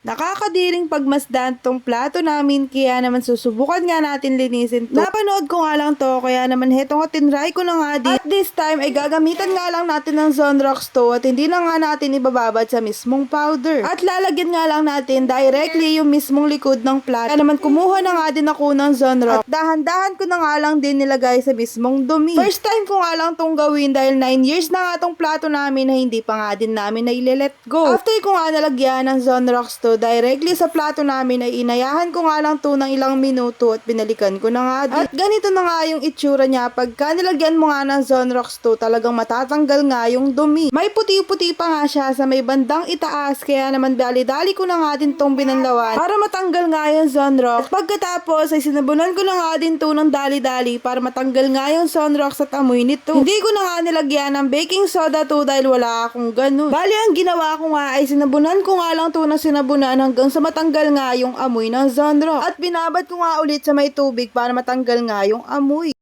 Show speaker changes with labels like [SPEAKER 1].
[SPEAKER 1] Nakakadiring pagmasdan tong plato namin kaya naman susubukan nga natin linisin to. Napanood ko nga lang to kaya naman heto nga tinry ko na nga din. At this time ay gagamitan nga lang natin ng Zonrox to at hindi na nga natin ibababad sa mismong powder. At lalagyan nga lang natin directly yung mismong likod ng plato. Kaya naman kumuha na nga din ako ng Zonrox. At dahan-dahan ko na nga lang din nilagay sa mismong dumi. First time ko nga lang tong gawin dahil 9 years na nga tong plato namin na hindi pa nga din namin na let go. After ko nga nalagyan ng Zonrox to directly sa plato namin ay inayahan ko nga lang to ng ilang minuto at binalikan ko na nga. At ganito na nga yung itsura niya pagka nilagyan mo nga ng Zonrox to talagang matatanggal nga yung dumi. May puti-puti pa nga siya sa may bandang itaas kaya naman dali-dali ko na nga din tong binanlawan para matanggal nga yung Zonrox. At pagkatapos ay sinabunan ko na nga din to ng dali-dali para matanggal nga yung Zonrox at amoy nito. Hindi ko na nga nilagyan ng baking soda to dahil wala akong ganun. Bali ang ginawa ko nga ay sinabunan ko nga lang to ng sinabunan hanggang sa matanggal nga yung amoy ng Zonrox. At binabad ko nga ulit sa may tubig para matanggal nga yung amoy.